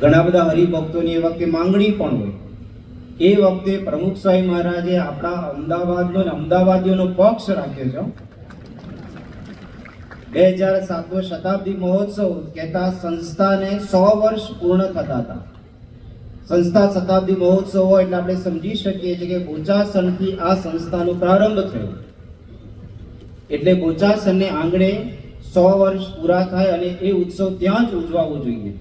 ઘણા બધા હરિભક્તોની એ વખતે માંગણી પણ હોય. એ વખતે પ્રમુખ સ્વામી મહારાજે આપણા અમદાવાદનો ને અમદાવાદીઓનો પક્ષ રાખ્યો છે બે હજાર સાતમો શતાબ્દી મહોત્સવ કહેતા સંસ્થાને સો વર્ષ પૂર્ણ થતા હતા. સંસ્થા શતાબ્દી મહોત્સવ હોય એટલે આપણે સમજી શકીએ છીએ કે બોચાસનથી આ સંસ્થાનો પ્રારંભ થયો. એટલે બોચાસનને આંગણે સો વર્ષ પૂરા થાય અને એ ઉત્સવ ત્યાં જ ઉજવાવો જોઈએ.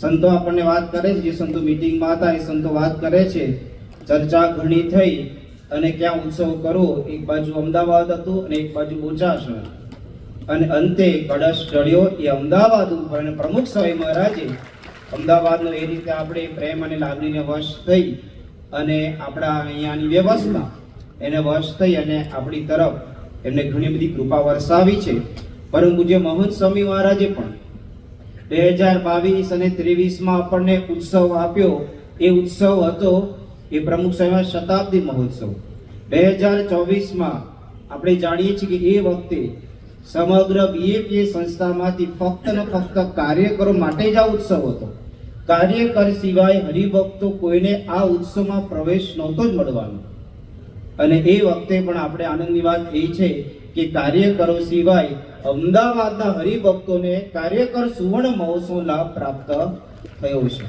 સંતો આપણને વાત કરે છે, જે સંતો મિટિંગમાં હતા, એ સંતો વાત કરે છે. ચર્ચા ઘણી થઈ અને ક્યાં ઉત્સવ કરવો, એક બાજુ અમદાવાદ હતું અને એક બાજુ બોચાસણ. અને અંતે કળશ ચડ્યો, એ અમદાવાદ ઉપર અને પ્રમુખ સ્વામી મહારાજે અમદાવાદનો એ રીતે આપણે પ્રેમ અને લાગણીને વશ થઈ અને આપણા અહીંયાની વ્યવસ્થા એને વશ થઈ અને આપણી તરફ એમને ઘણી બધી કૃપા વરસાવી છે. પરંતુ જે મહંત સ્વામી મહારાજે પણ બે હજાર બાવીસ અને ત્રેવીસમાં આપણને ઉત્સવ આપ્યો. એ ઉત્સવ હતો એ પ્રમુખ સાહેબ શતાબ્દી મહોત્સવ. બે હજાર ચોવીસમાં આપણે જાણીએ છીએ કે એ વખતે સમગ્ર બીએપીએ સંસ્થામાંથી ફક્ત ને ફક્ત કાર્યકરો માટે જ આ ઉત્સવ હતો. કાર્યકર સિવાય હરિભક્તો કોઈને આ ઉત્સવમાં પ્રવેશ નહોતો જ મળવાનો. અને એ વખતે પણ આપણે આનંદની વાત એ છે કે કાર્યકરો સિવાય અમદાવાદના હરિભક્તોને કાર્યકર સુવર્ણ મહોત્સવ લાભ પ્રાપ્ત થયો છે.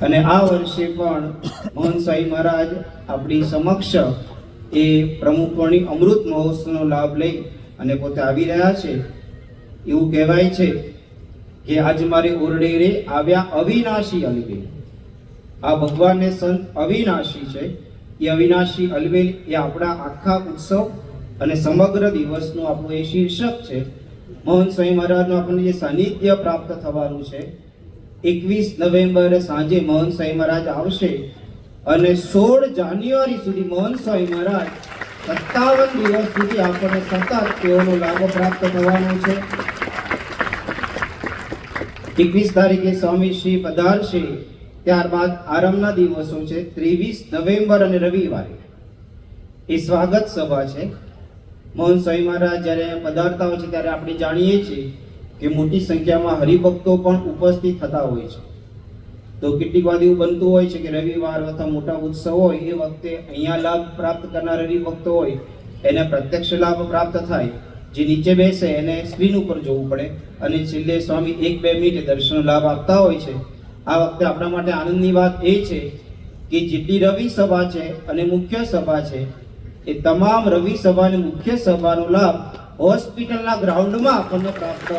અને આ વર્ષે પણ મોહન સાઈ મહારાજ આપણી સમક્ષ એ પ્રમુખવણી અમૃત મહોત્સવનો લાભ લઈ અને પોતે આવી રહ્યા છે. એવું કહેવાય છે કે આજ મારી ઓરડે રે આવ્યા અવિનાશી અલબેલ. આ ભગવાનને સંત અવિનાશી છે. એ અવિનાશી અલબેલ એ આપણા આખા ઉત્સવ અને સમગ્ર દિવસનું આપણું એ શીર્ષક છે. મોહન સ્વામી મહારાજનું આપણને જે સાનિધ્ય પ્રાપ્ત થવાનું છે, એકવીસ નવેમ્બર સાંજે મોહન સ્વામી મહારાજ આવશે અને સોળ જાન્યુઆરી સુધી મોહન સ્વામી મહારાજ સત્તાવન દિવસ સુધી આપણને સતત તેઓનો લાભ પ્રાપ્ત થવાનો છે. એકવીસ તારીખે સ્વામી શ્રી પધારશે, ત્યારબાદ આરંભના દિવસો છે, ત્રેવીસ નવેમ્બર અને રવિવારે. એ સ્વાગત સભા છે. મોહન સ્વામી મહારાજ જ્યારે પધારતા હોય છે ત્યારે આપણે જાણીએ છીએ કે મોટી સંખ્યામાં હરિભક્તો પણ ઉપસ્થિત થતા હોય છે. તો કેટલીક વાર એવું બનતું હોય છે કે રવિવાર અથવા મોટા ઉત્સવ હોય, એ વખતે અહીંયા લાભ પ્રાપ્ત કરનાર હરિભક્તો હોય, એને પ્રત્યક્ષ લાભ પ્રાપ્ત થાય, જે નીચે બેસે એને સ્ક્રીન ઉપર જોવું પડે અને છેલ્લે સ્વામી એક બે મિનિટ દર્શન લાભ આપતા હોય છે. આ વખતે આપણા માટે આનંદની વાત એ છે કે જેટલી રવિ સભા છે અને મુખ્ય સભા છે એ તમામ રવિ સભાની મુખ્ય સભાનો લાભ હોસ્પિટલના ગ્રાઉન્ડમાં આપણને પ્રાપ્ત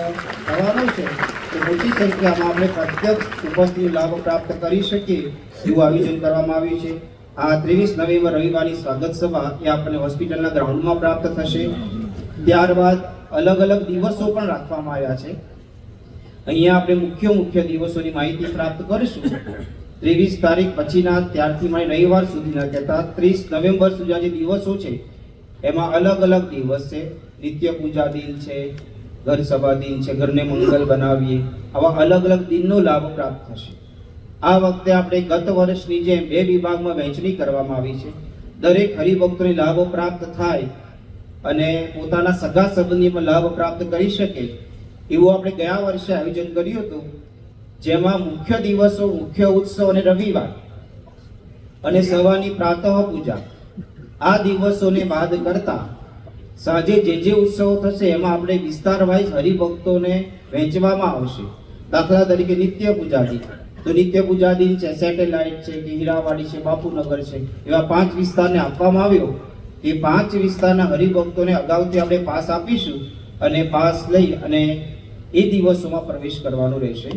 થવાનો છે. તો મોટી સંખ્યામાં આપણે પ્રત્યક્ષ ઉપસ્થિત લાભ પ્રાપ્ત કરી શકીએ એવું આયોજન કરવામાં આવ્યું છે. આ ત્રેવીસ નવેમ્બર રવિવારની સ્વાગત સભા એ આપણને હોસ્પિટલના ગ્રાઉન્ડમાં પ્રાપ્ત થશે. ત્યારબાદ અલગ અલગ દિવસો પણ રાખવામાં આવ્યા છે. અહીંયા આપણે મુખ્ય મુખ્ય દિવસોની માહિતી પ્રાપ્ત કરીશું. ત્રેવીસ તારીખ પછીના ત્યારથી માંડી રવિવાર સુધીના કહેતા ત્રીસ નવેમ્બર સુધીના જે દિવસો છે, એમાં અલગ અલગ દિવસ છે. નિત્ય પૂજા દિન છે, ઘર સભા દિન છે, ઘરને મંગલ બનાવીએ, આવા અલગ અલગ દિનનો લાભ પ્રાપ્ત થશે. આ વખતે આપણે ગત વર્ષની જેમ બે વિભાગમાં વહેંચણી કરવામાં આવી છે. દરેક હરિભક્તોને લાભો પ્રાપ્ત થાય અને પોતાના સગા સંબંધી પણ લાભ પ્રાપ્ત કરી શકે. એવું આપણે ગયા વર્ષે આયોજન કર્યું હતું. જેમાં મુખ્ય દિવસો, મુખ્ય ઉત્સવ અને રવિવાર અને સવારની પ્રાતઃ પૂજા. આ દિવસોને બાદ કરતા સાંજે જે જે ઉત્સવો થશે એમાં આપણે વિસ્તાર વાઇઝ હરિભક્તોને વહેંચવામાં આવશે. દાખલા તરીકે નિત્ય પૂજા દિન. તો નિત્ય પૂજા દિન છે, સેટેલાઇટ છે કે હીરાવાડી છે, બાપુનગર છે. એવા પાંચ વિસ્તારને આપવામાં આવ્યો એ પાંચ વિસ્તારના હરિભક્તોને અગાઉથી આપણે પાસ આપીશું અને પાસ લઈ અને એ દિવસોમાં પ્રવેશ કરવાનો રહેશે.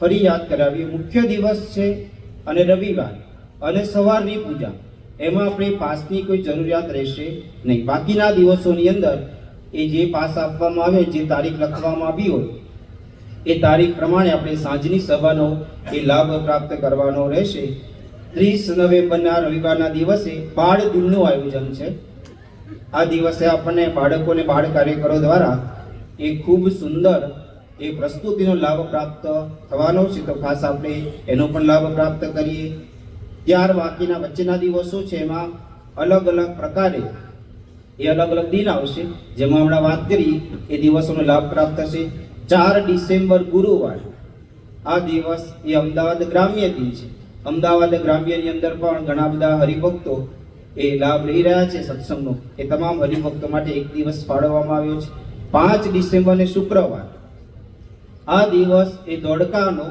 ફરી યાદ કરાવીએ. મુખ્ય દિવસ છે અને રવિવાર અને સવારની પૂજા. એમાં આપણે પાસની કોઈ જરૂરિયાત રહેશે નહીં. બાકીના દિવસોની અંદર એ જે પાસ આપવામાં આવે, જે તારીખ લખવામાં આવી હોય, એ તારીખ પ્રમાણે આપણે સાંજની સભાનો એ લાભ પ્રાપ્ત કરવાનો રહેશે. ત્રીસ નવેમ્બરના રવિવારના દિવસે બાળ દિનનું આયોજન છે. આ દિવસે આપણને બાળકોને બાળ કાર્યકરો દ્વારા એ ખૂબ સુંદર એ પ્રસ્તુતિનો લાભ પ્રાપ્ત થવાનો છે. તો ખાસ આપણે એનો પણ લાભ પ્રાપ્ત કરીએ. ત્યાર બાકીના વચ્ચેના દિવસો છે એમાં અલગ અલગ પ્રકારે એ અલગ અલગ દિન આવશે. જેમાં હમણાં વાત કરી, એ દિવસોનો લાભ પ્રાપ્ત થશે. ચાર ડિસેમ્બર ગુરુવાર. આ દિવસ એ અમદાવાદ ગ્રામ્ય દિન છે. અમદાવાદ ગ્રામ્યની અંદર પણ ઘણા બધા હરિભક્તો એ લાભ લઈ રહ્યા છે સત્સંગનો. એ તમામ હરિભક્તો માટે એક દિવસ ફાળવવામાં આવ્યો છે. પાંચ ડિસેમ્બરને શુક્રવાર. આ દિવસ એ દોડકાનો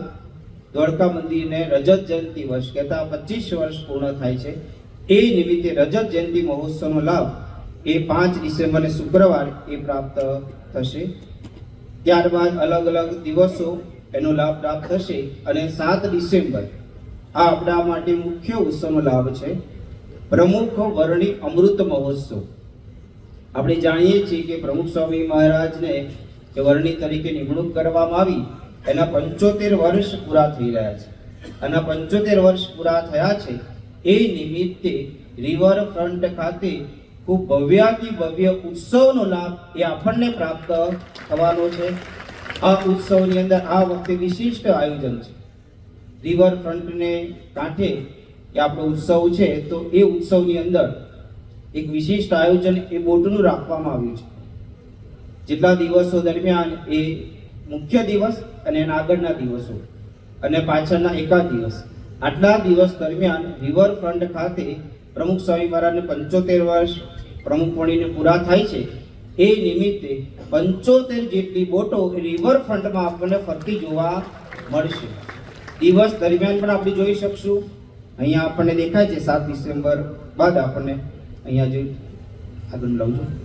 દ્વારકા મંદિરને રજત જયંતિ વર્ષ કહેતા પચીસ વર્ષ પૂર્ણ થાય છે. એ નિમિત્તે રજત જયંતિ મહોત્સવનો લાભ એ પાંચ ડિસેમ્બરે શુક્રવાર એ પ્રાપ્ત થશે. ત્યારબાદ અલગ અલગ દિવસો એનો લાભ પ્રાપ્ત થશે અને સાત ડિસેમ્બર આ આપણા માટે મુખ્ય ઉત્સવનો લાભ છે. પ્રમુખ વર્ણિ અમૃત મહોત્સવ. આપણે જાણીએ છીએ કે પ્રમુખ સ્વામી મહારાજને એ વરણી તરીકે નિમણૂક કરવામાં આવી, એના પંચોતેર વર્ષ પૂરા થઈ રહ્યા છે. અને પંચોતેર વર્ષ પૂરા થયા છે, એ નિમિત્તે રિવર ફ્રન્ટ ખાતે ખૂબ ભવ્યાથી ભવ્ય ઉત્સવનો લાભ એ આપણને પ્રાપ્ત થવાનો છે. આ ઉત્સવની અંદર આ વખતે વિશિષ્ટ આયોજન છે. રિવર ફ્રન્ટને કાંઠે એ આપણો ઉત્સવ છે, તો એ ઉત્સવની અંદર એક વિશિષ્ટ આયોજન એ બોટનું રાખવામાં આવ્યું છે. જેટલા દિવસો દરમિયાન એ મુખ્ય દિવસ અને એના આગળના દિવસો અને પાછળના એકાદ દિવસ. આટલા દિવસ દરમિયાન રિવરફ્રન્ટ ખાતે પ્રમુખ સ્વામી મહારાજને પંચોતેર વર્ષ પ્રમુખપણીને પૂરા થાય છે. એ નિમિત્તે પંચોતેર જેટલી બોટો રિવરફ્રન્ટમાં આપણને ફરતી જોવા મળશે. દિવસ દરમિયાન પણ આપણે જોઈ શકશું. અહીંયા આપણને દેખાય છે સાત ડિસેમ્બર બાદ આપણને અહીંયા જોઈ આગળ લઉં છું.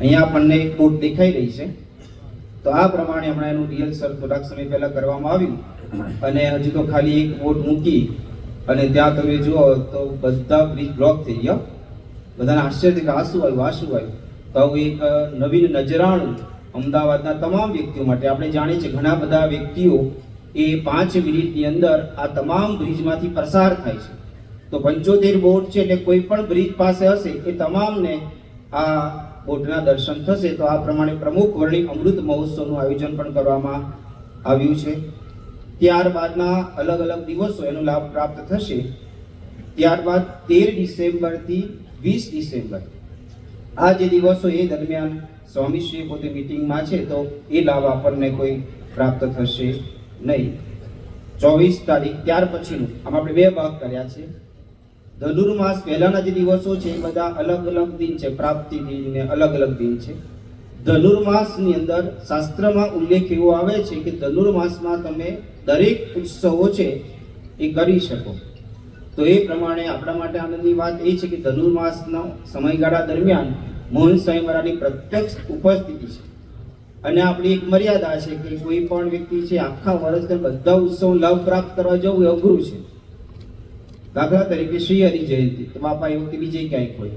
અહીંયા આપણને એક બોટ દેખાઈ રહી છે. તો આ પ્રમાણે હમણાં એનું રિહર્સલ થોડાક સમય પહેલા કરવામાં આવ્યું અને હજુ તો ખાલી એક બોટ મૂકી અને ત્યાં તમે જુઓ તો બધા બ્રિજ બ્લોક થઈ ગયા. બધાને આશ્ચર્ય કે આ શું આવ્યું, આ શું આવ્યું? તો આવું એક નવીન નજરાણું અમદાવાદના તમામ વ્યક્તિઓ માટે, આપણે જાણીએ છીએ ઘણા બધા વ્યક્તિઓ એ પાંચ મિનિટની અંદર આ તમામ બ્રિજમાંથી પસાર થાય છે. તો પંચોતેર બોટ છે એટલે કોઈ પણ બ્રિજ પાસે હશે એ તમામને આ બોટના દર્શન થશે તો આ પ્રમાણે પ્રમુખ વર્ણિક અમૃત મહોત્સવનું આયોજન પણ કરવામાં આવ્યું છે. ત્યારબાદના અલગ અલગ દિવસો એનો લાભ પ્રાપ્ત થશે. ત્યારબાદ તેર ડિસેમ્બરથી વીસ ડિસેમ્બર. આ જે દિવસો એ દરમિયાન સ્વામીશ્રી પોતે મિટિંગમાં છે તો એ લાભ આપણને કોઈ પ્રાપ્ત થશે નહીં. ચોવીસ તારીખ ત્યાર પછીનું. આમ આપણે બે ભાગ કર્યા છે. ધનુર્માસ પહેલાના જે દિવસો છે, એ બધા અલગ અલગ દિન છે, પ્રાપ્તિ દિન ને અલગ અલગ દિન છે. ધનુર્માસની અંદર શાસ્ત્રમાં ઉલ્લેખ એવો આવે છે કે ધનુર્માસમાં તમે દરેક ઉત્સવો છે, એ કરી શકો. તો એ પ્રમાણે આપણા માટે આનંદની વાત એ છે કે ધનુર્માસના સમયગાળા દરમિયાન મોહન સ્વામી પ્રત્યક્ષ ઉપસ્થિતિ છે. અને આપણી એક મર્યાદા છે કે કોઈ પણ વ્યક્તિ છે, આખા વર્ષ બધા ઉત્સવ લાભ પ્રાપ્ત કરવા જવું એ અઘરું છે. દાખલા તરીકે શ્રી હરિ જયંતિ, તો બાપા એ વખતે બીજે ક્યાંક હોય?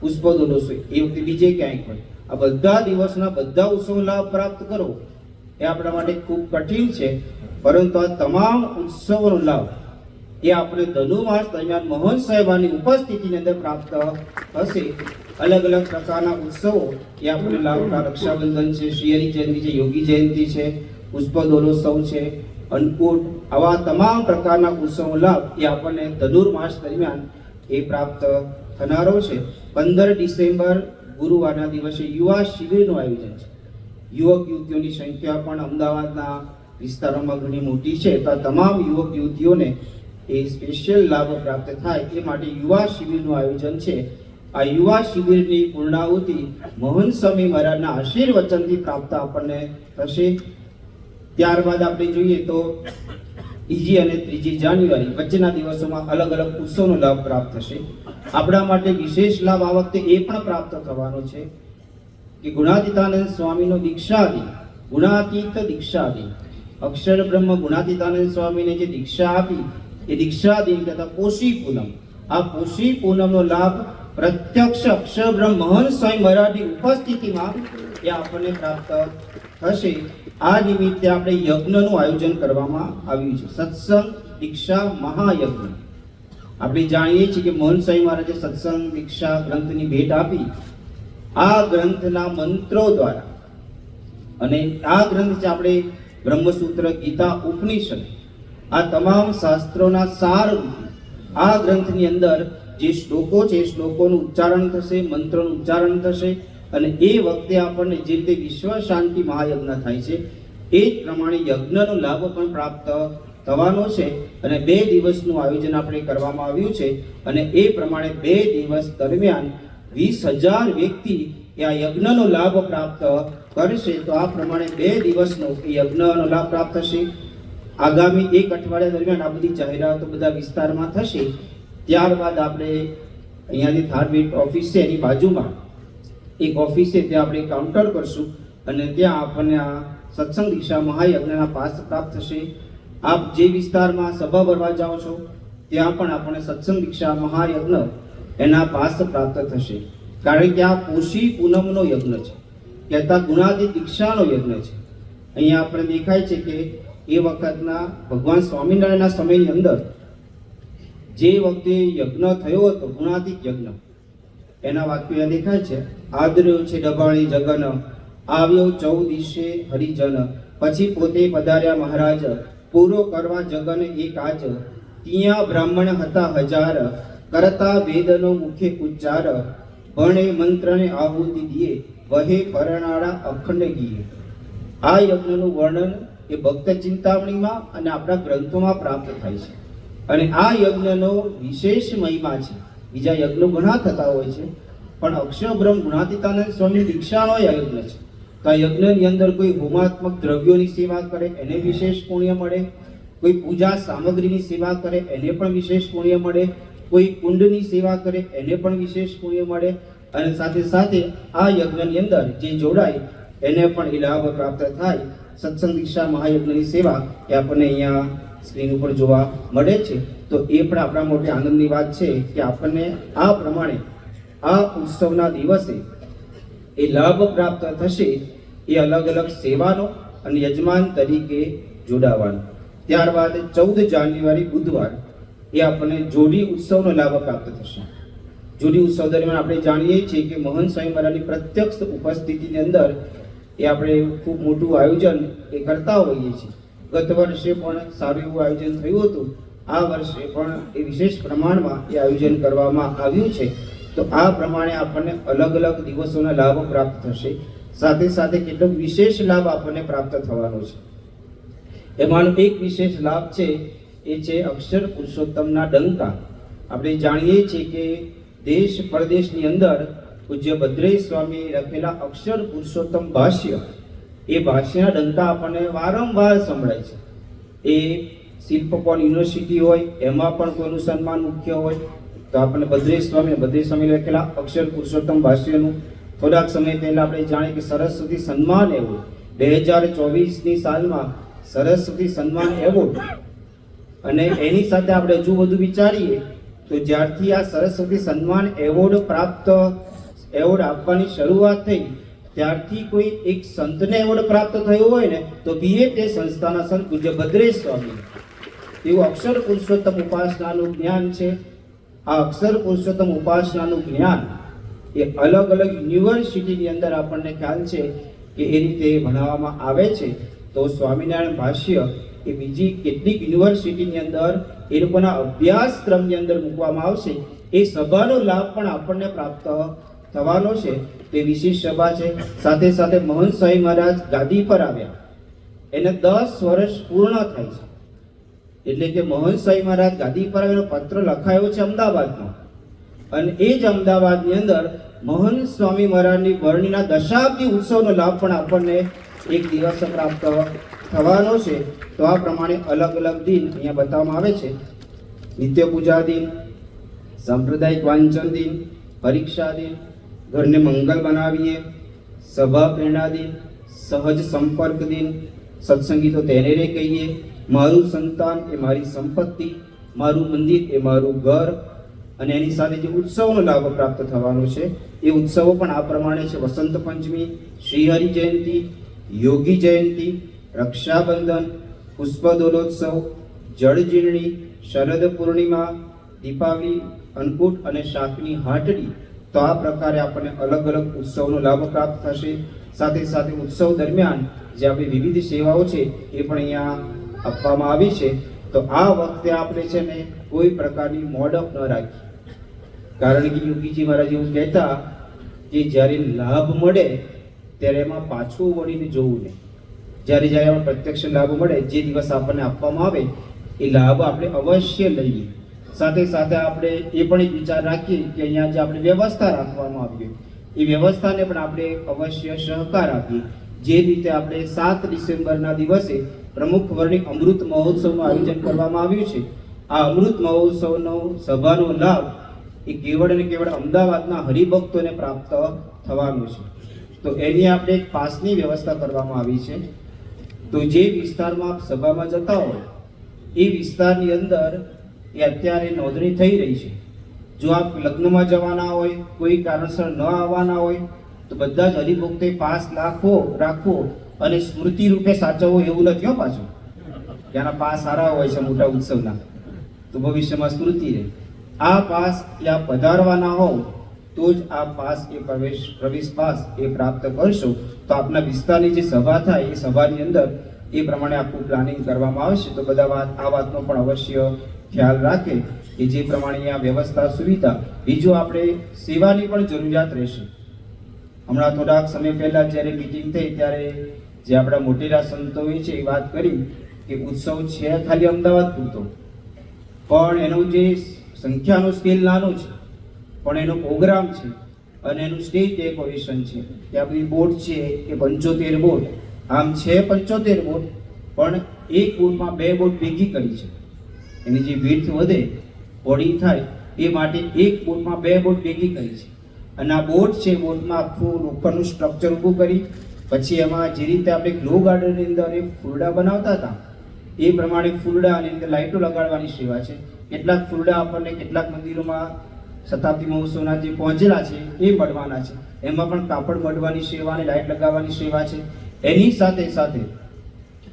પુષ્પ હોય એ વખતે બીજે ક્યાંક હોય? આ બધા દિવસના બધા ઉત્સવ લાભ પ્રાપ્ત કરો. એ આપણા માટે ખૂબ કઠિન છે, પરંતુ આ તમામ ઉત્સવનો લાભ એ આપણે ધનુમાસ દરમિયાન મોહન સાહેબાની ઉપસ્થિતિની અંદર પ્રાપ્ત થશે અલગ અલગ પ્રકારના ઉત્સવો એ આપણે લાભ રક્ષાબંધન છે શ્રી હરિ જયંતિ છે, યોગી જયંતિ છે પુષ્પ દોરોત્સવ છે અન્નકૂટ, આવા તમામ પ્રકારના ઉત્સવનો લાભ એ આપણને ધનુર્માસ દરમિયાન એ પ્રાપ્ત થનારો છે. પંદર ડિસેમ્બર ગુરુવારના દિવસે યુવા શિબિરનું આયોજન છે. યુવક યુવતીઓની સંખ્યા પણ અમદાવાદના વિસ્તારોમાં ઘણી મોટી છે. તો તમામ યુવક યુવતીઓને એ સ્પેશિયલ લાભ પ્રાપ્ત થાય એ માટે યુવા શિબિરનું આયોજન છે. આ યુવા શિબિરની પૂર્ણાહુતિ મોહન સ્વામી મહારાજના આશીર્વચનથી પ્રાપ્ત આપણને થશે. ત્યારબાદ આપણે જોઈએ તો બીજી અને ત્રીજી જાન્યુઆરી વચ્ચેના દિવસોમાં અલગ અલગ ઉત્સવનો લાભ પ્રાપ્ત થશે. આપણા માટે વિશેષ લાભ આ વખતે એ પણ પ્રાપ્ત થવાનો છે કે ગુણાતીતાનંદ સ્વામીનો દીક્ષાદિ, ગુણાતીત દીક્ષાદિ. અક્ષર બ્રહ્મ ગુણાતીતાનંદ સ્વામીને જે દીક્ષા આપી, એ દીક્ષાદિ તથા પોષી પૂનમ. આ પોષી પૂનમનો લાભ પ્રત્યક્ષ અક્ષર બ્રહ્મ મહન સ્વામી મરાઠી ઉપસ્થિતિમાં એ આપણને પ્રાપ્ત થશે આ નિમિત્તે આપણે યજ્ઞનું આયોજન કરવામાં આવ્યું છે. સત્સંગ દીક્ષા મહાયજ્ઞ. આપણે જાણીએ છીએ કે મોહન સાંઈ મહારાજે સત્સંગ દીક્ષા ગ્રંથની ભેટ આપી આ ગ્રંથના મંત્રો દ્વારા અને આ ગ્રંથ છે આપણે બ્રહ્મસૂત્ર, ગીતા, ઉપનિષદ આ તમામ શાસ્ત્રોના સાર આ ગ્રંથની અંદર જે શ્લોકો છે શ્લોકોનું ઉચ્ચારણ થશે, મંત્રોનું ઉચ્ચારણ થશે અને એ વખતે આપણને જે રીતે વિશ્વ શાંતિ મહાયજ્ઞ થાય છે, એ જ પ્રમાણે યજ્ઞનો લાભ પણ પ્રાપ્ત થવાનો છે અને બે દિવસનું આયોજન આપણે કરવામાં આવ્યું છે અને એ પ્રમાણે બે દિવસ દરમિયાન વીસ હજાર વ્યક્તિ એ આ યજ્ઞનો લાભ પ્રાપ્ત કરશે. તો આ પ્રમાણે બે દિવસનો યજ્ઞનો લાભ પ્રાપ્ત થશે. આગામી એક અઠવાડિયા દરમિયાન આ બધી જાહેરાતો બધા વિસ્તારમાં થશે. ત્યારબાદ આપણે અહીંયાથી ધાર્મિક ઓફિસ છે એની બાજુમાં એક ઓફિસે ત્યાં આપણે કાઉન્ટર કરશું અને ત્યાં આપણને આ સત્સંગ દિશા મહાયજ્ઞના પાસ પ્રાપ્ત થશે. આપ જે વિસ્તારમાં સભા ભરવા જાઓ છો, ત્યાં પણ આપણને સત્સંગ દીક્ષા મહાયજ્ઞ એના પાસ પ્રાપ્ત થશે. કારણ કે આ પોષી પૂનમનો યજ્ઞ છે. કહેતા ગુણાદિ દીક્ષાનો યજ્ઞ છે. અહીંયા આપણે દેખાય છે કે એ વખતના ભગવાન સ્વામિનારાયણના સમયની અંદર જે વખતે યજ્ઞ થયો હતો ગુણાદિક યજ્ઞ, એના વાક્યો દેખાય છે. આદર્યો છે ડબાણી જગન. આવ્યો ચૌદિશે હરિજન. પછી પોતે પધાર્યા મહારાજ. પૂરો કરવા જગન એક આજ. ત્યાં બ્રાહ્મણ હતા હજાર. કરતા વેદનો મુખે ઉચ્ચાર. ભણે મંત્રને આહુતિ દિયે વહે પરણાળા અખંડ ગીએ. આ યજ્ઞનું વર્ણન એ ભક્ત ચિંતામણીમાં અને આપણા ગ્રંથોમાં પ્રાપ્ત થાય છે. અને આ યજ્ઞનો વિશેષ મહિમા છે. બીજા યજ્ઞો ઘણા થતા હોય છે. પણ અક્ષરબ્રહ્મ ગુણાતીતાનંદ સ્વામી દીક્ષાનો યજ્ઞ છે. તો આ યજ્ઞની અંદર કોઈ હોમાત્મક દ્રવ્યોની સેવા કરે, એને વિશેષ પુણ્ય મળે? કોઈ પૂજા સામગ્રીની સેવા કરે, એને પણ વિશેષ પુણ્ય મળે? કોઈ કુંડની સેવા કરે, એને પણ વિશેષ પુણ્ય મળે? અને સાથે સાથે આ યજ્ઞની અંદર જે જોડાય, એને પણ એ લાભ પ્રાપ્ત થાય. સત્સંગ દીક્ષા મહાયજ્ઞની સેવા એ આપણને અહીંયા સ્ક્રીન ઉપર જોવા મળે છે. તો એ પણ આપણા મોટે આનંદની વાત છે કે આપણને આ પ્રમાણે આ ઉત્સવના દિવસે એ લાભ પ્રાપ્ત થશે એ અલગ અલગ સેવાનો અને યજમાન તરીકે જોડાવાનો. ત્યારબાદ ચૌદ જાન્યુઆરી બુધવાર એ આપણને જોડી ઉત્સવનો લાભ પ્રાપ્ત થશે. જોડી ઉત્સવ દરમિયાન આપણે જાણીએ છીએ કે મોહન સ્વામી મહારાજની પ્રત્યક્ષ ઉપસ્થિતિની અંદર એ આપણે ખૂબ મોટું આયોજન એ કરતા હોઈએ છીએ. ગત વર્ષે પણ સારું એવું આયોજન થયું હતું. આ વર્ષે પણ એ વિશેષ પ્રમાણમાં એ આયોજન કરવામાં આવ્યું છે. તો આ પ્રમાણે આપણને અલગ અલગ દિવસોના લાભો પ્રાપ્ત થશે. સાથે સાથે કેટલોક વિશેષ લાભ આપણને પ્રાપ્ત થવાનો છે. એમાંનો એક વિશેષ લાભ છે, એ છે અક્ષર પુરુષોત્તમના ડંકા. આપણે જાણીએ છીએ કે દેશ પરદેશની અંદર પૂજ્ય ભદ્રેશ સ્વામી લખેલા અક્ષર પુરુષોત્તમ ભાષ્ય, એ ભાષ્યના ડંકા આપણને વારંવાર સંભળાય છે. એ શિલ્પકોન યુનિવર્સિટી હોય, એમાં પણ કોઈનું સન્માન મુખ્ય હોય તો આપણને ભદ્રેશ સ્વામી, બદ્રી સ્વામી લખેલા, અક્ષર પુરુષોત્તમ ભાષ્યનું થોડાક સમય પહેલા આપણે જાણીએ કે સરસ્વતી સન્માન એવું બે હજાર ચોવીસની સાલમાં સરસ્વતી સન્માન એવોર્ડ. અને એની સાથે આપણે હજુ વધુ વિચારીએ, તો જ્યારથી આ સરસ્વતી સન્માન એવોર્ડ પ્રાપ્ત, એવોર્ડ આપવાની શરૂઆત થઈ, ત્યારથી કોઈ એક સંતને એવોર્ડ પ્રાપ્ત થયો હોય ને, તો બીએ તે સંસ્થાના સંત પૂજ્ય ભદ્રેશ સ્વામી. એવું અક્ષર પુરુષોત્તમ ઉપાસનાનું જ્ઞાન છે આ અક્ષર પુરુષોત્તમ ઉપાસનાનું જ્ઞાન એ અલગ અલગ યુનિવર્સિટીની અંદર આપણને ખ્યાલ છે કે એ રીતે ભણાવવામાં આવે છે. તો સ્વામિનારાયણ ભાષ્ય એ બીજી કેટલીક યુનિવર્સિટીની અંદર એ લોકોના અભ્યાસક્રમની અંદર મૂકવામાં આવશે. એ સભાનો લાભ પણ આપણને પ્રાપ્ત થવાનો છે. તે વિશેષ સભા છે. સાથે સાથે મહંત સ્વામી મહારાજ ગાદી પર આવ્યા. એને દસ વર્ષ પૂર્ણ થાય છે. એટલે કે મોહન સાંઈ મહારાજ ગાદી પર આવેલો પત્ર લખાયો છે અમદાવાદમાં. અને એ જ અમદાવાદની અંદર મોહન સ્વામી મહારાજની વર્ણિના દશાબ્દી ઉત્સવનો લાભ પણ આપણને એક દિવસ પ્રાપ્ત થવાનો છે. તો આ પ્રમાણે અલગ અલગ દિન અહીંયા બતાવવામાં આવે છે. નિત્ય પૂજા દિન, સાંપ્રદાયિક વાંચન દિન, પરીક્ષા દિન, ઘરને મંગલ બનાવીએ, સભા પ્રેરણા દિન, સહજ સંપર્ક દિન સત્સંગી તો તેને રે કહીએ. મારું સંતાન એ મારી સંપત્તિ, મારું મંદિર એ મારું ઘર અને એની સાથે જે ઉત્સવનો લાભ પ્રાપ્ત થવાનો છે, એ ઉત્સવો પણ આ પ્રમાણે છે. વસંત પંચમી, શ્રીહરિ જયંતિ, યોગી જયંતિ, રક્ષાબંધન પુષ્પદોલોત્સવ જળજીર્ણી શરદ પૂર્ણિમા, દીપાવલી, અન્નકૂટ અને શાકની હાટડી. તો આ પ્રકારે આપણને અલગ અલગ ઉત્સવનો લાભ પ્રાપ્ત થશે. સાથે સાથે ઉત્સવ દરમિયાન જે આપણી વિવિધ સેવાઓ છે, એ પણ અહીંયા આપવામાં આવી છે. તો આ વખતે આપણે છે ને કોઈ પ્રકારની મોડપ ન રાખી. કારણ કે યોગીજી મહારાજ એવું કહેતા કે જ્યારે લાભ મળે, ત્યારે એમાં પાછું વળીને જોવું નહીં. જ્યારે જ્યારે આપણને પ્રત્યક્ષ લાભ મળે, જે દિવસ આપણને આપવામાં આવે, એ લાભ આપણે અવશ્ય લઈએ. સાથે સાથે આપણે એ પણ એક વિચાર રાખીએ કે અહીંયા જે આપણે વ્યવસ્થા રાખવામાં આવી એ વ્યવસ્થાને પણ આપણે અવશ્ય સહકાર આપીએ. જે રીતે આપણે સાત ડિસેમ્બરના દિવસે પ્રમુખ વર્ણિક અમૃત મહોત્સવનું આયોજન કરવામાં આવ્યું છે. આ અમૃત મહોત્સવનો સભાનો લાભ એ કેવળ અને કેવળ અમદાવાદના હરિભક્તોને પ્રાપ્ત થવાનું છે. તો એની આપણે એક પાસની વ્યવસ્થા કરવામાં આવી છે. તો જે વિસ્તારમાં આપ સભામાં જતા હોય, એ વિસ્તારની અંદર એ અત્યારે નોંધણી થઈ રહી છે. જો આપ લગ્નમાં જવાના હોય, કોઈ કારણસર ન આવવાના હોય તો બધા જ હરિભક્તે પાસ રાખવો રાખવો અને સ્મૃતિ રૂપે સાચવવો એવું નથી હો પાછું. ત્યાંના પાસ સારા હોય છે મોટા ઉત્સવના. તો ભવિષ્યમાં સ્મૃતિ રહે. આ પાસ ત્યાં પધારવાના હોવ, તો જ આ પાસ એ પ્રવેશ પ્રવેશ પાસ એ પ્રાપ્ત કરશો. તો આપના વિસ્તારની જે સભા થાય, એ સભાની અંદર એ પ્રમાણે આખું પ્લાનિંગ કરવામાં આવશે. તો બધા વાત, આ વાતનો પણ અવશ્ય ખ્યાલ રાખે કે જે પ્રમાણે આ વ્યવસ્થા, સુવિધા, બીજું આપણે સેવાની પણ જરૂરિયાત રહેશે. હમણાં થોડાક સમય પહેલા જ્યારે મિટિંગ થઈ, ત્યારે જે આપણા મોટેરા સંતોએ છે એ વાત કરી કે ઉત્સવ છે ખાલી અમદાવાદ પૂરતો. પણ એનું જે સંખ્યાનો સ્કેલ નાનો છે, પણ એનો પ્રોગ્રામ છે, અને એનું સ્ટેજ ડેકોરેશન છે ત્યાં બધી બોટ છે એ પંચોતેર બોટ આમ છે પંચોતેર બોટ પણ એક બોટમાં બે બોટ ભેગી કરી છે. એની જે વિડ્થ વધે બોડી થાય, એ માટે એક બોટમાં બે બોટ ભેગી કરી છે. અને આ બોટ છે, બોટમાં આખું ઉપરનું સ્ટ્રક્ચર ઊભું કરી. પછી એમાં જે રીતે આપણે ગ્લો ગાર્ડનની અંદર એ ફૂલડા બનાવતા હતા, એ પ્રમાણે ફૂલડા અને અંદર લાઇટો લગાડવાની સેવા છે. કેટલાક ફૂલડા આપણને કેટલાક મંદિરોમાં શતાબ્દી મહોત્સવના જે પહોંચેલા છે, એ મળવાના છે. એમાં પણ કાપડ મળવાની સેવા અને લાઇટ લગાવવાની સેવા છે. એની સાથે સાથે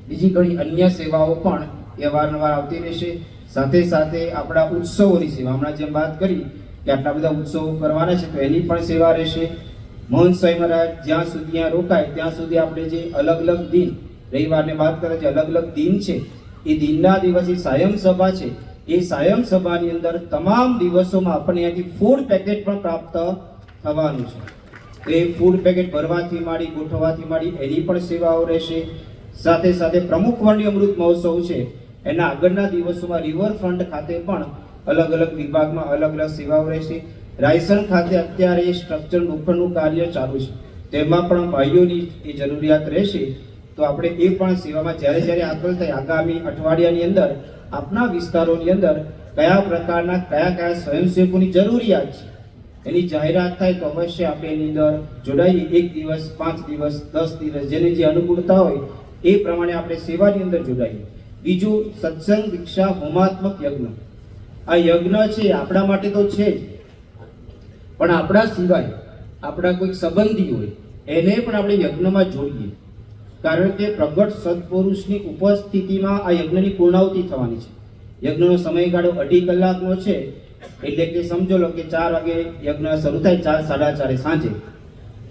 બીજી ઘણી અન્ય સેવાઓ પણ એ વારંવાર આવતી રહેશે. સાથે સાથે આપણા ઉત્સવોની સેવા, હમણાં જેમ વાત કરી કે આટલા બધા ઉત્સવો કરવાના છે, તો એની પણ સેવા રહેશે. મોહન સ્વામી મહારાજ, જ્યાં સુધી ત્યાં રોકાય, ત્યાં સુધી આપણે જે અલગ અલગ દિન, રવિવારને વાત કરે છે, અલગ અલગ દિન છે, એ દિનના દિવસે સાયમ સભા છે. એ સાયમ સભાની અંદર તમામ દિવસોમાં આપણને અહીંયાથી ફૂડ પેકેટ પણ પ્રાપ્ત થવાનું છે. એ ફૂડ પેકેટ ભરવાથી માંડી, ગોઠવવાથી માંડી, એની પણ સેવાઓ રહેશે. સાથે સાથે પ્રમુખ વર્ણિ અમૃત મહોત્સવ છે. એના આગળના દિવસોમાં રિવરફ્રન્ટ ખાતે પણ અલગ અલગ વિભાગમાં અલગ અલગ સેવાઓ રહેશે. રાયસન ખાતે અત્યારે સ્ટ્રક્ચર લોખંડનું કાર્ય ચાલુ છે. તેમાં પણ ભાઈઓની એ જરૂરિયાત રહેશે. તો આપણે એ પણ સેવામાં જ્યારે જ્યારે આગળ થાય, આગામી અઠવાડિયાની અંદર આપના વિસ્તારોની અંદર કયા પ્રકારના, કયા કયા સ્વયંસેવકોની જરૂરિયાત છે? એની જાહેરાત થાય તો અવશ્ય આપણે એની અંદર જોડાઈએ. એક દિવસ, પાંચ દિવસ, દસ દિવસ, જેની જે અનુકૂળતા હોય, એ પ્રમાણે આપણે સેવાની અંદર જોડાઈએ. બીજું, સત્સંગ, દીક્ષા, હોમાત્મક યજ્ઞ. આ યજ્ઞ છે, આપણા માટે તો છે જ. પણ આપણા સિવાય આપણા કોઈક સંબંધી હોય, એને પણ આપણે યજ્ઞમાં જોઈએ કારણ કે પ્રગટ સત્પુરુષની ઉપસ્થિતિમાં આ યજ્ઞની પૂર્ણાહુતિ થવાની છે. યજ્ઞનો સમયગાળો અઢી કલાકનો છે, એટલે કે સમજો લો કે ચાર વાગે યજ્ઞ શરૂ થાય, ચાર, સાડા ચારે સાંજે.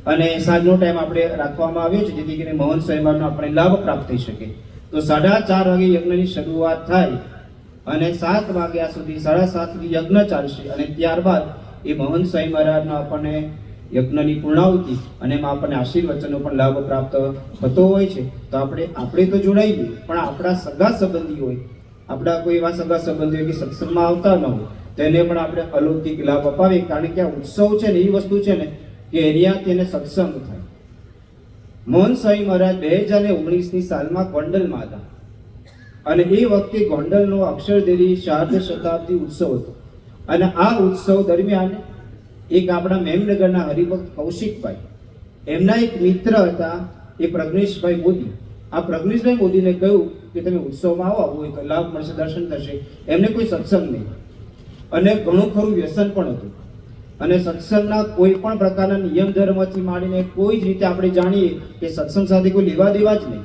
અને સાંજનો ટાઈમ આપણે રાખવામાં આવ્યો છે, જેથી કરીને મૌન સ્વયંભાવનો આપણે લાભ પ્રાપ્ત થઈ શકે. તો સાડા ચાર વાગે યજ્ઞની શરૂઆત થાય અને સાત વાગ્યા સુધી, સાડા સાત સુધી યજ્ઞ ચાલશે. અને ત્યારબાદ એ મહંત સ્વામી મહારાજનો આપણને યજ્ઞની પૂર્ણાહુતિ અને એમાં આપણને આશીર્વચનો પણ લાભ પ્રાપ્ત થતો હોય છે. તો આપણે આપણે તો જોડાઈ જોડાઈએ પણ આપણા સગા સંબંધી હોય, આપણા કોઈ એવા સગા સંબંધી હોય કે સત્સંગમાં આવતા ન હોય, તો એને પણ આપણે અલૌકિક લાભ અપાવીએ. કારણ કે આ ઉત્સવ છે ને, એ વસ્તુ છે ને, કે એરિયા તેને સત્સંગ થાય. મોહન સ્વામી મહારાજ બે હજાર ઓગણીસની સાલમાં ગોંડલમાં હતા. અને એ વખતે ગોંડલનો અક્ષરદેરી શારદ શતાબ્દી ઉત્સવ હતો. અને આ ઉત્સવ દરમિયાન એક આપણા મેમનગરના હરિભક્ત કૌશિકભાઈ, એમના એક મિત્ર હતા, એ પ્રજ્ઞેશભાઈ મોદી. આ પ્રજ્ઞેશભાઈ મોદીને કહ્યું કે તમે ઉત્સવમાં આવો, આવું એક લાભ મળશે, દર્શન થશે. એમને કોઈ સત્સંગ નહીં. અને ઘણું ખરું વ્યસન પણ હતું. અને સત્સંગના કોઈ પણ પ્રકારના નિયમ ધર્મથી માંડીને કોઈ જ રીતે આપણે જાણીએ કે સત્સંગ સાથે કોઈ લેવા દેવા જ નહીં.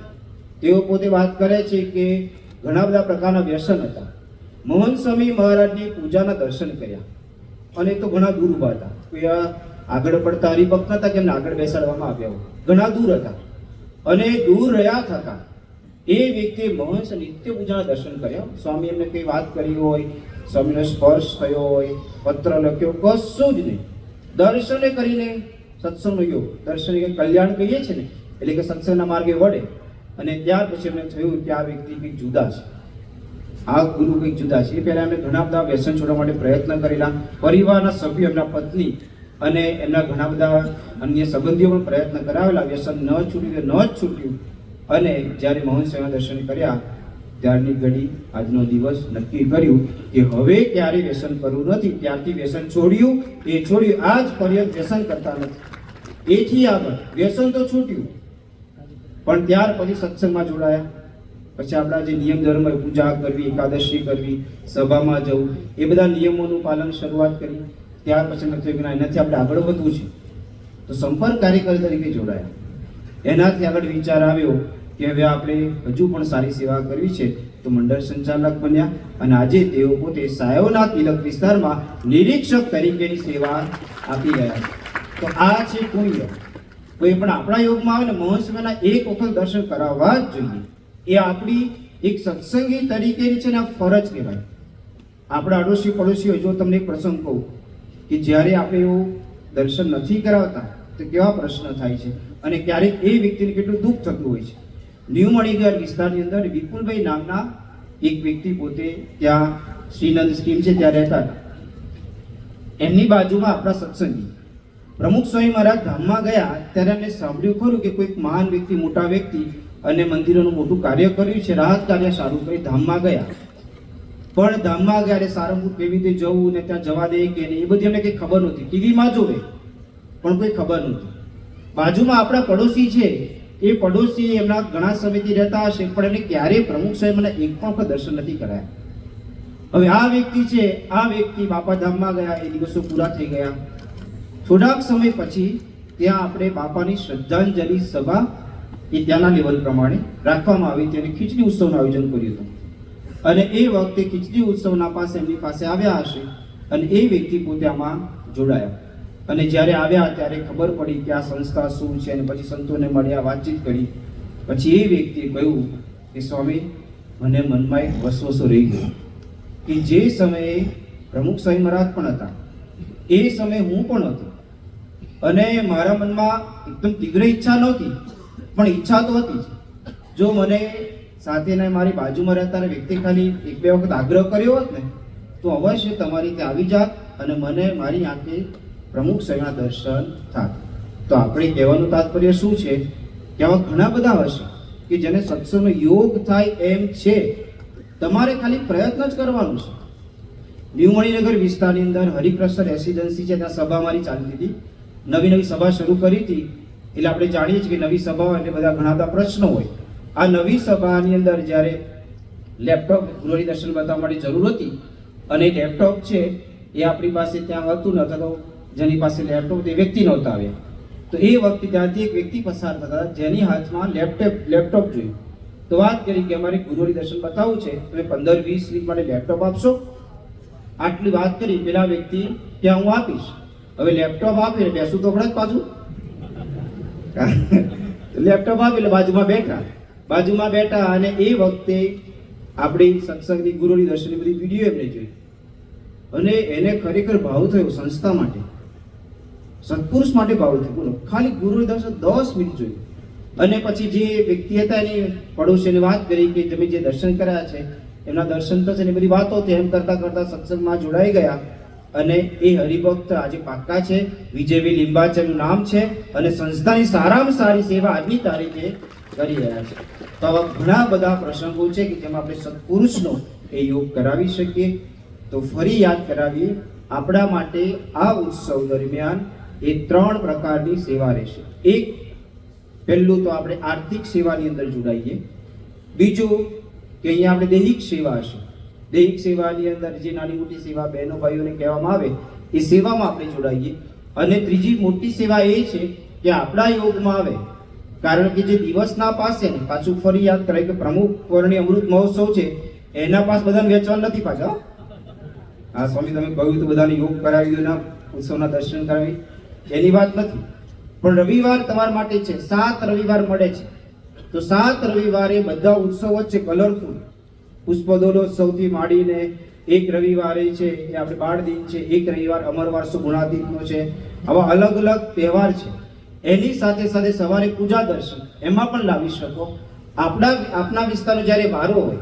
તેઓ પોતે વાત કરે છે કે ઘણા બધા પ્રકારના વ્યસન હતા. મોહન સ્વામી મહારાજની પૂજાના દર્શન કર્યા અને તો ઘણા દૂર ઊભા હતા. કોઈ આગળ પડતા હરિભક્ત હતા કે એમને આગળ બેસાડવામાં આવ્યા હોય. ઘણા દૂર હતા. અને દૂર રહ્યા થતા એ વ્યક્તિએ મહંસ નિત્ય પૂજાના દર્શન કર્યા. સ્વામી એમને કઈ વાત કરી હોય, સ્વામીનો સ્પર્શ થયો હોય, પત્ર લખ્યો, કશું જ નહીં. દર્શને કરીને સત્સંગનો યોગ, દર્શન કલ્યાણ કહીએ છીએ ને, એટલે કે સત્સંગના માર્ગે વડે અને ત્યાર પછી અમને થયું કે આ વ્યક્તિ કંઈક જુદા છે. આ ગુરુ કંઈક જુદા છે. એ પહેલાં અમે ઘણા બધા વ્યસન છોડવા માટે પ્રયત્ન કરેલા. પરિવારના સભ્યો, એમના પત્ની અને એમના ઘણા બધા અન્ય સંબંધીઓ પણ પ્રયત્ન કરાવેલા. વ્યસન ન છૂટ્યું ન જ છૂટ્યું. અને જ્યારે મૌન સેવા દર્શન કર્યા, ત્યારની ઘડી આજનો દિવસ નક્કી કર્યું કે હવે ક્યારે વ્યસન કરવું નથી. ત્યારથી વ્યસન છોડ્યું, એ છોડ્યું. આજ પર્યંત વ્યસન કરતા નથી. એથી આગળ વ્યસન તો છૂટ્યું. પણ ત્યાર પછી સત્સંગમાં જોડાયા. પછી આપણા જે નિયમ ધર્મ પૂજા કરવી, એકાદશી કરવી, સભામાં જવું, એ બધા નિયમોનું પાલન શરૂઆત કરી. ત્યાર પછી નથી થયું એનાથી આપણે આગળ વધવું છે. તો સંપર્ક કાર્યકર તરીકે જોડાયા. એનાથી આગળ વિચાર આવ્યો કે હવે આપણે હજુ પણ સારી સેવા કરવી છે, તો મંડળ સંચાલક બન્યા અને આજે તેઓ પોતે સાયોના તિલક વિસ્તારમાં નિરીક્ષક તરીકેની સેવા આપી રહ્યા તો આ છે પુણ્ય કોઈ પણ આપણા યોગમાં આવે ને મહોત્સવના એક વખત દર્શન કરાવવા જોઈએ. એ આપણી એક સત્સંગી તરીકેની છે ને ફરજ કહેવાય. આપણા અડોશી પડોશીઓ જો તમને એક પ્રસંગ કહું કે જ્યારે આપણે એવું દર્શન નથી કરાવતા, તો કેવા પ્રશ્ન થાય છે? અને ક્યારેક એ વ્યક્તિને કેટલું દુઃખ થતું હોય છે? ન્યૂ મણિગર વિસ્તારની અંદર વિપુલભાઈ નામના એક વ્યક્તિ પોતે ત્યાં શ્રીનંદ સ્કીમ છે, ત્યાં રહેતા હતા. એમની બાજુમાં આપણા સત્સંગી પ્રમુખ સ્વામી મહારાજ ધામમાં ગયા, ત્યારે એમને સાંભળ્યું ખરું કે કોઈક મહાન વ્યક્તિ, મોટા વ્યક્તિ અને મંદિરોનું મોટું કાર્ય કર્યું છે, રાહત કાર્ય સારું કરી ધામમાં ગયા. પણ ધામમાં ગયા સારંગપુર કેવી રીતે જવું ને ત્યાં જવા દે કે નહીં, એ બધી અમને કંઈ ખબર નહોતી. ટીવીમાં જોવે, પણ કોઈ ખબર નહોતી. બાજુમાં આપણા પડોશી છે, એ પડોશી એમના ઘણા સમયથી રહેતા હશે, પણ એમને ક્યારેય પ્રમુખ સાહેબ મને એક પણ દર્શન નથી કરાયા. હવે આ વ્યક્તિ છે, આ વ્યક્તિ બાપા ધામમાં ગયા, એ દિવસો પૂરા થઈ ગયા. થોડાક સમય પછી ત્યાં આપણે બાપાની શ્રદ્ધાંજલિ સભા એ ત્યાંના લેવલ પ્રમાણે રાખવામાં આવી તેને ખીચડી ઉત્સવનું આયોજન કર્યું હતું. અને એ વખતે ખીચડી ઉત્સવના પાસે એમની પાસે આવ્યા હશે અને એ વ્યક્તિ પોતે આમાં જોડાયા. અને જ્યારે આવ્યા ત્યારે ખબર પડી કે આ સંસ્થા શું છે અને પછી સંતોને મળ્યા વાતચીત કરી. પછી એ વ્યક્તિએ કહ્યું કે સ્વામી, મને મનમાં એક વસવસો રહી ગયો કે જે સમયે પ્રમુખ સ્વામી મહારાજ પણ હતા, એ સમયે હું પણ હતો. અને મારા મનમાં એકદમ તીવ્ર ઈચ્છા નહોતી, પણ ઈચ્છા તો હતી જ. મને સાથેના મારી બાજુમાં રહેતા વ્યક્તિ ખાલી એક બે વખત આગ્રહ કર્યો હોત ને, તો અવશ્ય તમારી ત્યાં આવી જાત અને મને મારી આંખે પ્રમુખ સ્વામીના દર્શન થાત. તો આપણે કહેવાનું તાત્પર્ય શું છે કે આવા ઘણા બધા હશે કે જેને સત્સંગનો યોગ થાય એમ છે. તમારે ખાલી પ્રયત્ન જ કરવાનું છે. ન્યૂ મણિનગર વિસ્તારની અંદર હરિપ્રસર રેસિડેન્સી છે, ત્યાં સભા મારી ચાલી હતી. નવી નવી સભા શરૂ કરી હતી. એટલે આપણે જાણીએ છીએ કે નવી સભા એટલે બધા ઘણા બધા પ્રશ્નો હોય. આ નવી સભાની અંદર જ્યારે લેપટોપ ગૃહની દર્શન બતાવવા માટે જરૂર હતી અને લેપટોપ છે, એ આપણી પાસે ત્યાં હતું ન તો જેની પાસે લેપટોપ તે વ્યક્તિ નહોતા આવ્યા. તો એ વખતે ત્યાંથી એક વ્યક્તિ પસાર થતા જેની હાથમાં લેપટોપ લેપટોપ જોયું. તો વાત કરી કે અમારે ગુરુની દર્શન બતાવવું છે તમે પંદર વીસ મિનિટ માટે લેપટોપ આપશો? આટલી વાત કરી, પેલા વ્યક્તિ ત્યાં હું આપીશ? હવે લેપટોપ આપે બેસું તો હમણાં જ પાછું. લેપટોપ આપે એટલે બાજુમાં બેઠા. બાજુમાં બેઠા અને એ વખતે આપણી સત્સંગની ગુરુની દર્શનની બધી વીડિયો એમને જોઈ. અને એને ખરેખર ભાવ થયો સંસ્થા માટે. સત્પુરુષ માટે ભાવ થયો. બોલો, ખાલી ગુરુની દર્શન દસ મિનિટ જોયું અને પછી જે વ્યક્તિ હતા એની પડોશીને વાત કરી કે તમે જે દર્શન કર્યા છે, એમના દર્શન થશે ને બધી વાતો એમ કરતા કરતા સત્સંગમાં જોડાઈ ગયા. અને એ હરિભક્ત આજે પાક્કા છે. વિજયવી લિંબાચરનું નામ છે અને સંસ્થાની સારામાં સારી સેવા આજની તારીખે કરી રહ્યા છે. તો આવા ઘણા બધા પ્રસંગો છે કે જેમાં આપણે સત્પુરુષનો એ યોગ કરાવી શકીએ. તો ફરી યાદ કરાવીએ, આપણા માટે આ ઉત્સવ દરમિયાન એ ત્રણ પ્રકારની સેવા રહેશે. એક, પહેલું તો આપણે આર્થિક સેવાની અંદર જોડાઈએ. બીજું, કે અહીંયા આપણે દૈહિક સેવા હશે. દૈહિક સેવાની અંદર જે નાની મોટી સેવા બહેનો ભાઈઓને કહેવામાં આવે, એ સેવામાં આપણે જોડાઈએ. અને ત્રીજી મોટી સેવા એ છે કે આપણા યોગમાં આવે. કારણ કે જે દિવસના પાસે ને પાછું ફરી યાદ કરાય કે પ્રમુખ વર્ણિ અમૃત મહોત્સવ છે, એના પાસ બધાને વેચવા નથી પાછા. હો. સ્વામી, તમે કહ્યું તો બધાને યોગ કરાવી દો ઉત્સવના દર્શન કરાવી. એની વાત નથી. પણ રવિવાર તમારા માટે છે, સાત રવિવાર મળે છે. તો સાત રવિવારે બધા ઉત્સવ વચ્ચે કલરફુલ પુષ્પદોલોત્સવથી માંડીને એક રવિવારે છે, એ આપણે બાળ દિન છે, એક રવિવાર અમરવારસો ગુણાતીતનો છે. આવા અલગ અલગ તહેવાર છે. એની સાથે સાથે સવારે પૂજા દર્શન, એમાં પણ લાવી શકો. આપણા, આપના વિસ્તારનો જ્યારે વારો હોય,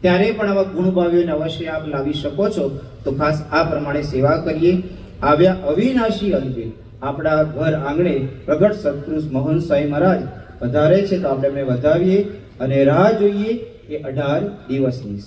ત્યારે પણ આવા ગુણભાવીઓને અવશ્ય આપ લાવી શકો છો. તો ખાસ આ પ્રમાણે સેવા કરીએ. આવ્યા અવિનાશી અલ્પે આપણા ઘર આંગણે પ્રગટ સત્પુરુષ મોહન સાંઈ મહારાજ વધારે છે તો આપણે એમને વધાવીએ અને રાહ જોઈએ અઢાર દિવસની.